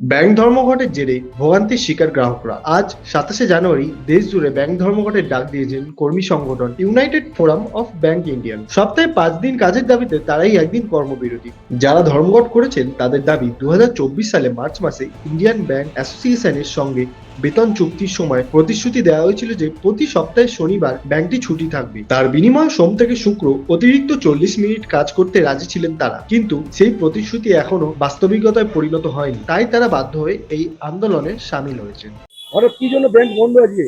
Bank ধর্মঘটের জেরে ভোগান্তির শিকার গ্রাহকরা। আজ সাতাশে জানুয়ারি দেশ জুড়ে ব্যাংক ধর্মঘটের ডাক দিয়েছেন কর্মী সংগঠন united forum of bank Indian. সপ্তাহে পাঁচ দিন কাজের দাবিতে তারাই একদিন কর্মবিরতি। যারা ধর্মঘট করেছেন, তাদের দাবি দু হাজার চব্বিশ সালে মার্চ মাসে ইন্ডিয়ান ব্যাংক অ্যাসোসিয়েশনের সঙ্গে বেতন চুক্তির সময় প্রতিশ্রুতি দেওয়া হয়েছিল যে প্রতি সপ্তাহে শনিবার ব্যাংকটি ছুটি থাকবে। তার বিনিময়ে সোম থেকে শুক্র অতিরিক্ত চল্লিশ মিনিট কাজ করতে রাজি ছিলেন তারা। কিন্তু সেই প্রতিশ্রুতি এখনও বাস্তবিকতায় পরিণত হয়নি। তাই তারা বাধ্য হয়ে এই আন্দোলনে সামিল হয়েছেন। হঠাৎ কি জন্য ব্যাংক বন্ধ আজকে?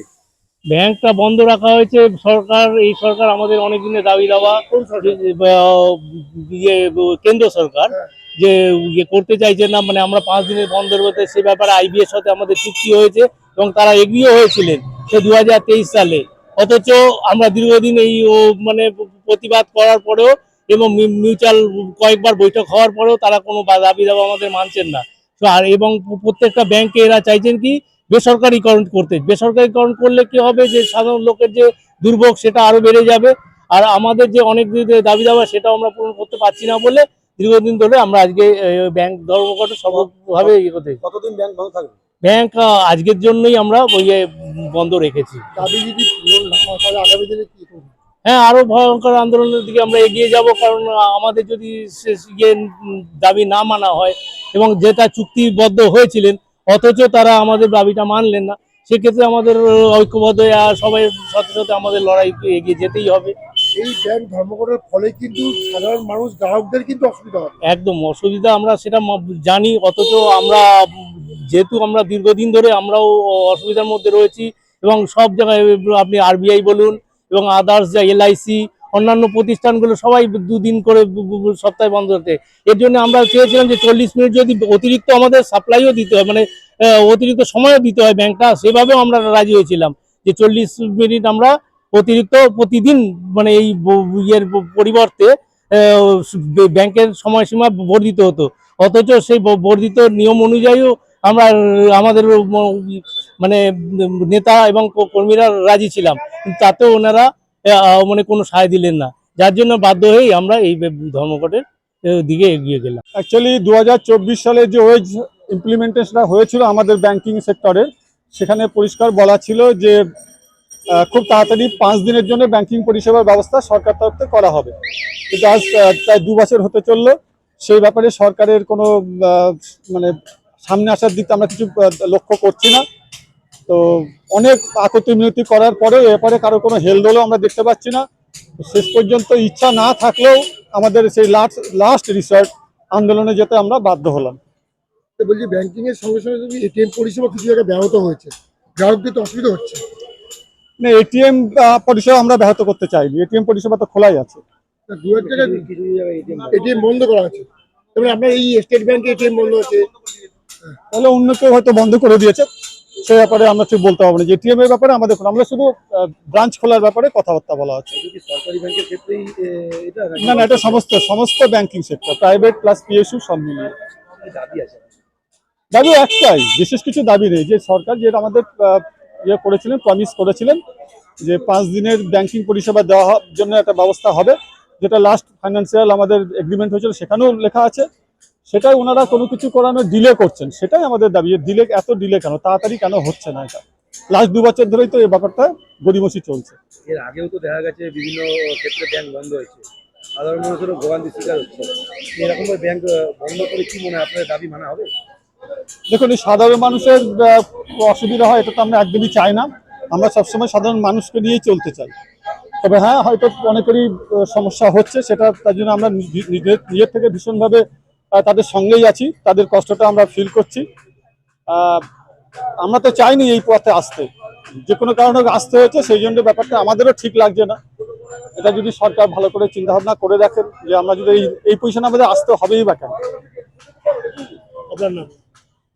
ব্যাংকটা বন্ধ রাখা হয়েছে। সরকার এই সরকার আমাদের অনেক দিনের দাবি দাওয়া ইয়ে কেন্দ্র সরকার হ্যাঁ। যে ইয়ে করতে চাইছে না মানে আমরা পাঁচ দিনের বন্ধের মধ্যে সে ব্যাপারে আইবিএস সাথে আমাদের চুক্তি হয়েছে। এবং তারা এগ্রিও হয়েছিলেন সে দু হাজার তেইশ সালে। অথচ আমরা দীর্ঘদিন এই মানে প্রতিবাদ করার পরেও এবং মিউচুয়াল কয়েকবার বৈঠক হওয়ার পরেও তারা কোনো দাবি দাবা আমাদের মানছেন না। আর এবং প্রত্যেকটা ব্যাংকে এরা চাইছেন কি বেসরকারিকরণ করতে। বেসরকারিকরণ করলে কি হবে যে সাধারণ লোকের যে দুর্ভোগ সেটা আরও বেড়ে যাবে। আর আমাদের যে অনেক দাবি দাবা সেটাও আমরা পূরণ করতে পারছি না বলে দীর্ঘদিন ধরে আমরা আজকে ব্যাংক ধর্মঘটে সর্বভাবে ইয়ে করতে কতদিন ব্যাংক বন্ধ থাকবে? ব্যাংক আজকের জন্যই আমরা ওই বন্ধ রেখেছি। হয় আরও ভয়ঙ্কর আন্দোলনের দিকে আমরা এগিয়ে যাব কারণ আমাদের যদি ইয়ে দাবি না মানা হয় এবং যেটা চুক্তিবদ্ধ হয়েছিলেন অথচ তারা আমাদের দাবিটা মানলেন না সেক্ষেত্রে আমাদের ঐক্যবদ্ধ সবাই সাথে সাথে আমাদের লড়াই এগিয়ে যেতেই হবে। এই ব্যাংক ধর্মঘটের ফলে কিন্তু সাধারণ মানুষ গ্রাহকদের কিন্তু অসুবিধা হবে। একদম অসুবিধা আমরা সেটা জানি অথচ আমরা যেহেতু আমরা দীর্ঘদিন ধরে আমরাও অসুবিধার মধ্যে রয়েছি এবং সব জায়গায় আপনি আরবিআই বলুন এবং আদার্স যা এলআইসি অন্যান্য প্রতিষ্ঠানগুলো সবাই দুদিন করে সপ্তাহে বন্ধ করতে এর জন্য আমরা চেয়েছিলাম যে চল্লিশ মিনিট যদি অতিরিক্ত আমাদের সাপ্লাইও দিতে হয় মানে অতিরিক্ত সময়ও দিতে হয় ব্যাংকটা, সেভাবেও আমরা রাজি হয়েছিলাম যে চল্লিশ মিনিট আমরা অতিরিক্ত প্রতিদিন মানে এই ইয়ের পরিবর্তে ব্যাংকের সময়সীমা বর্ধিত হতো। অথচ সেই বর্ধিত নিয়ম অনুযায়ীও আমরা, আমাদের মানে নেতা এবং কর্মীরা রাজি ছিলাম। তাতেও ওনারা মানে কোনো সায় দিলেন না। যার জন্য বাধ্য হয়েই আমরা এই ধর্মঘটের দিকে এগিয়ে গেলাম। অ্যাকচুয়ালি দু হাজার চব্বিশ সালে যে ওয়েজ ইমপ্লিমেন্টেশনটা হয়েছিল আমাদের ব্যাংকিং সেক্টরের সেখানে পরিষ্কার বলা ছিল যে খুব তাড়াতাড়ি পাঁচ দিনের জন্য ব্যাংকিং পরিষেবার ব্যবস্থা সরকার তরফ থেকে করা হবে। কিন্তু আজ প্রায় দু বছর হতে চলল। সেই ব্যাপারে সরকারের কোনো মানে সামনে আসার দিকে আমরা কিছু লক্ষ্য করছি না। তো অনেক আকতি মিনতি করার পরেও এরপরে কারও কোনো হেলদোলও আমরা দেখতে পাচ্ছি না। শেষ পর্যন্ত ইচ্ছা না থাকলেও আমাদের সেই লাস্ট লাস্ট রিসার্চ আন্দোলনে যেতে আমরা বাধ্য হলাম। বলছি ব্যাংকিং এর সঙ্গে সঙ্গে যদি এটিএম পরিষেবা কিছু জায়গায় ব্যাহত হয়েছে গ্রাহকদের তো অসুবিধা হচ্ছে। না এটিএম পরিষেবা আমরা ব্যাহত করতে চাইনি। এটিএম পরিষেবা তো খোলাই আছে। দু এক জায়গায় এটিএম বন্ধ করা আছে তারপরে আপনার এই স্টেট ব্যাংকে এটিএম বন্ধ আছে তাহলে অন্য কেউ হয়তো বন্ধ করে দিয়েছে। সেই ব্যাপারে আমরা ঠিক বলতে পারব না। যে এটিএম এর ব্যাপারে আমাদের আমরা শুধু ব্রাঞ্চ খোলার ব্যাপারে কথাবার্তা বলা হচ্ছে। না না এটা সমস্ত সমস্ত banking sector private plus PSU সব মিলিয়ে। দাবি একটাই বিশেষ কিছু দাবি নেই। যে সরকার যেটা আমাদের ইয়ে করেছিলেন প্রমিস করেছিলেন যে পাঁচ দিনের ব্যাংকিং পরিষেবা দেওয়া জন্য একটা ব্যবস্থা হবে। যেটা লাস্ট ফাইন্যান্সিয়াল আমাদের এগ্রিমেন্ট হয়েছিল সেখানেও লেখা আছে। সেটাই ওনারা কোনো কিছু করানো ডিলে করছেন সেটাই আমাদের দাবি ডিলে এত ডিলে কেন তাড়াতাড়ি কেন হচ্ছে না এটা? লাস্ট দু বছর ধরেই তো এই ব্যাপারটা গড়িমসি চলছে। এর আগেও তো দেখা গেছে বিভিন্ন ক্ষেত্রে ব্যাংক বন্ধ হয়েছে। সাধারণ মানুষেরও ভোগান্তির শিকার হচ্ছে। এরকম ব্যাংক বন্ধ করে কি মনে আপনাদের দাবি মানা হবে? দেখুন এই সাধারণ মানুষের অসুবিধা হয় এটা তো আমরা একদমই চাই না। আমরা সবসময় সাধারণ মানুষকে নিয়েই চলতে চাই। তবে হ্যাঁ হয়তো অনেকেরই সমস্যা হচ্ছে সেটা তার জন্য আমরা নিজ- নিজের নিজের থেকে ভীষণভাবে তাদের সঙ্গেই আছি তাদের কষ্টটা আমরা ফিল করছি। আমরা তো চাইনি এই পথে আসতে। যে কোনো কারণে আসতে হয়েছে সেই জন্য ব্যাপারটা আমাদেরও ঠিক লাগছে না। এটা যদি সরকার ভালো করে চিন্তা ভাবনা করে দেখেন যে আমরা যদি এই এই পজিশনে আমাদের আসতে হবেই বা কেন।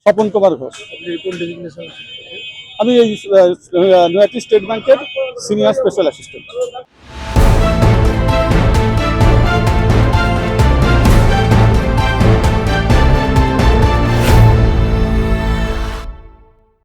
স্বপন কুমার ঘোষ। আমি এই নয়াটি স্টেট ব্যাংকের সিনিয়র স্পেশাল অ্যাসিস্ট্যান্ট